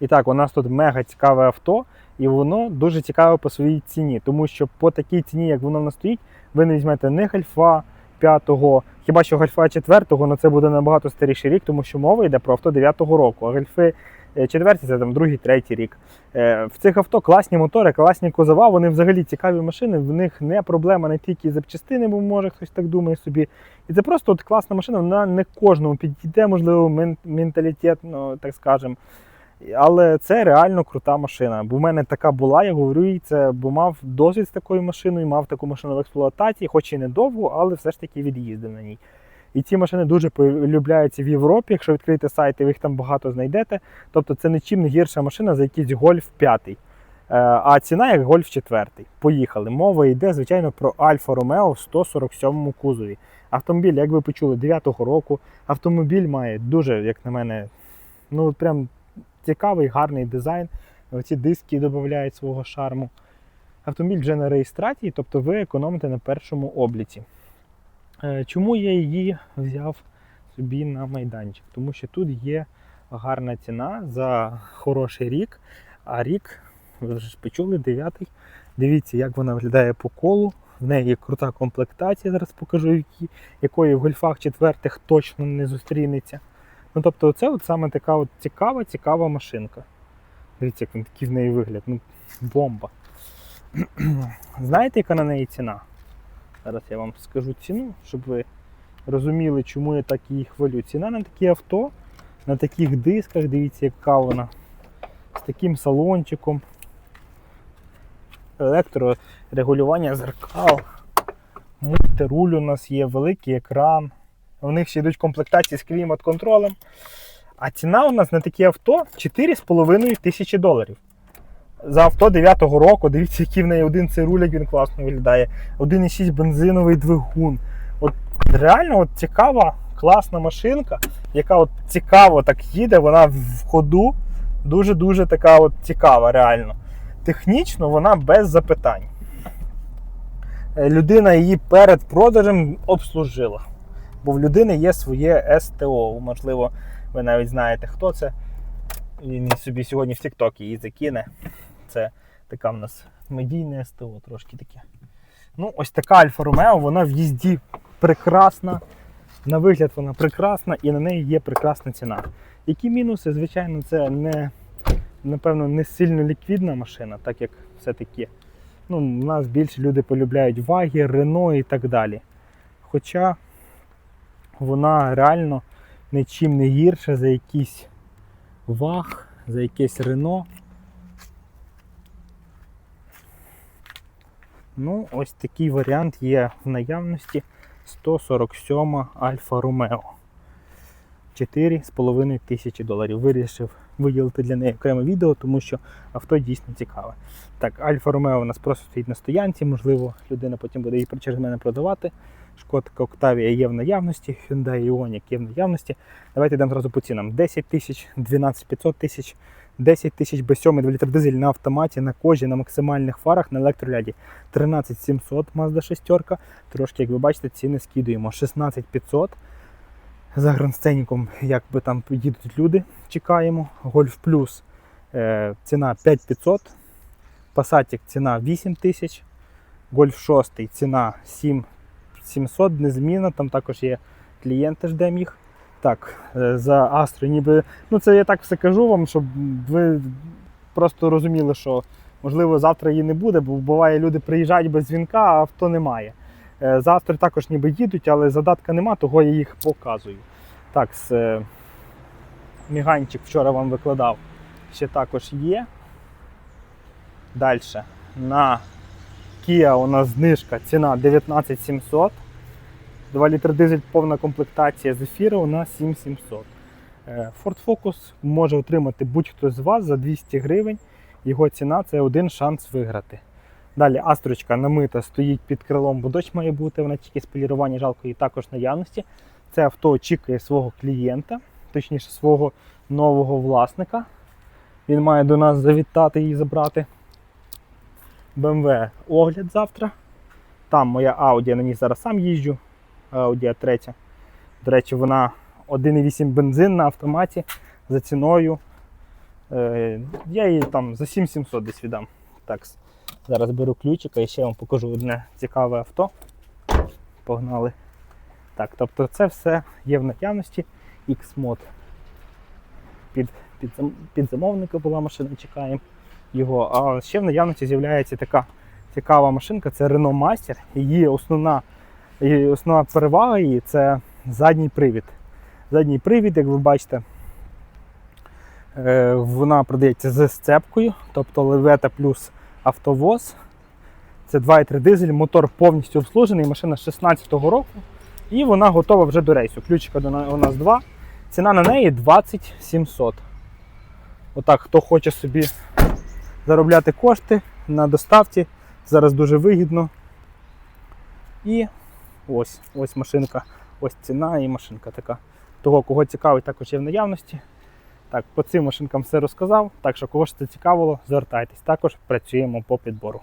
І так, у нас тут мега цікаве авто, і воно дуже цікаве по своїй ціні, тому що по такій ціні, як воно в нас стоїть, ви не візьмете не гальфа 5-го, хіба що гальфа 4-го, але це буде набагато старіший рік, тому що мова йде про авто 9-го року. А гальфи 4 це там другий, третій рік. Е, В цих авто класні мотори, класні кузова, вони взагалі цікаві машини, в них не проблема не тільки запчастини, бо може хтось так думає собі. І це просто от класна машина, вона не кожному підійде, можливо, мен- менталітетно, так скажемо. Але це реально крута машина. Бо в мене така була, я говорю їй це, бо мав досвід з такою машиною, мав таку машину в експлуатації, хоч і не довго, але все ж таки від'їздив на ній. І ці машини дуже полюбляються в Європі. Якщо відкрити сайт, ви їх там багато знайдете. Тобто це нічим не гірша машина за якийсь гольф 5. Е, А ціна як гольф 4. Поїхали. Мова йде, звичайно, про Альфа Ромео в 147 кузові. Автомобіль, як ви почули, 9-го року. Автомобіль має дуже, як на мене, ну прям цікавий, гарний дизайн. Оці диски додають свого шарму. Автомобіль вже на реєстрації, тобто ви економите на першому обліці. Е, Чому я її взяв собі на майданчик? Тому що тут є гарна ціна за хороший рік. А рік, ви вже почули, дев'ятий. Дивіться, як вона виглядає по колу. В неї крута комплектація, зараз покажу, якої в гольфах четвертих точно не зустрінеться. Ну, тобто, це от саме така от цікава, цікава машинка. Дивіться, як він такий в неї вигляд. Ну, бомба. Знаєте, яка на неї ціна? Зараз я вам скажу ціну, щоб ви розуміли, чому я так її хвалю. Ціна на такі авто, на таких дисках, дивіться, яка вона. З таким салончиком. Електрорегулювання зеркал. Мультируль у нас є, великий екран. У них ще йдуть комплектації з клімат-контролем. А ціна у нас на такі авто 4,5 тисячі доларів. За авто 9-го року, дивіться, який в неї один цей руль, він класно виглядає. 1,6 бензиновий двигун. От реально от цікава, класна машинка, яка от цікаво так їде, вона в ходу дуже-дуже така от цікава, реально. Технічно вона без запитань. Е, Людина її перед продажем обслужила. Бо в людини є своє СТО. Можливо, ви навіть знаєте, хто це. Він собі сьогодні в TikTok її закине. Це така в нас медійне СТО, трошки таке. Ну, ось така Альфа Ромео, вона в їзді прекрасна. На вигляд вона прекрасна і на неї є прекрасна ціна. Які мінуси? Звичайно, це не, напевно, не сильно ліквідна машина, так як все-таки ну, у нас більше люди полюбляють ваги, Рено і так далі. Хоча вона реально нічим не гірша за якийсь ваг, за якесь Рено. Ну, ось такий варіант є в наявності 147 Альфа Ромео. 4,5 тисячі доларів. Вирішив виділити для неї окреме відео, тому що авто дійсно цікаве. Так, Альфа Ромео у нас просто стоїть на стоянці, можливо, людина потім буде її через мене продавати. Шкодка Октавія є в наявності, Hyundai Ioniq є в наявності. Давайте йдемо одразу по цінам. 10 тисяч, 12 500 тисяч, 10 тисяч B7 2 літр дизель на автоматі, на кожі, на максимальних фарах, на електроляді. 13 700 Mazda 6. Трошки, як ви бачите, ціни скидуємо. 16 500. За грандсценіком, як би там їдуть люди, чекаємо. Golf Plus е, ціна 5500. Passat ціна 8 тисяч. Golf 6 ціна 7 700, незмінна, там також є клієнти, ждемо їх. Так, е, за Астро ніби. Ну це я так все кажу вам, щоб ви просто розуміли, що можливо завтра її не буде, бо буває, люди приїжджають без дзвінка, а авто немає. Е, За Астро також ніби їдуть, але задатка нема, того я їх показую. Так, з, е, міганчик вчора вам викладав. Ще також є. Далі. На Kia у нас знижка, ціна 19700. 2 літри дизель повна комплектація зефіра у нас 7700. Е, Ford Focus може отримати будь-хто з вас за 200 гривень. Його ціна це один шанс виграти. Далі астрочка намита стоїть під крилом, бо дощ має бути, вона тільки з полірування жалко її також наявності. Це авто очікує свого клієнта, точніше свого нового власника. Він має до нас завітати її забрати. BMW огляд завтра. Там моя Audi, я на ній зараз сам їжджу. Audi 3. До речі, вона 1,8 бензин на автоматі за ціною Е, Я її там за 7700 десь віддам. Так, зараз беру ключика і ще вам покажу одне цікаве авто. Погнали. Так, тобто це все є в наявності X-Mod. Під, під, під замовника була машина, чекаємо його. А ще в наявності з'являється така цікава машинка, це Renault Master. Її основна, її основна перевага її це задній привід. Задній привід, як ви бачите, е, вона продається з сцепкою, тобто левета плюс автовоз. Це 2,3 дизель, мотор повністю обслужений, машина з 16-го року. І вона готова вже до рейсу. Ключика у нас два. Ціна на неї 20 700. Отак, хто хоче собі заробляти кошти на доставці, зараз дуже вигідно. І ось, ось машинка, ось ціна і машинка така. Того, кого цікавить, також є в наявності. Так, по цим машинкам все розказав. Так що, кого ж це цікавило, звертайтесь. Також працюємо по підбору.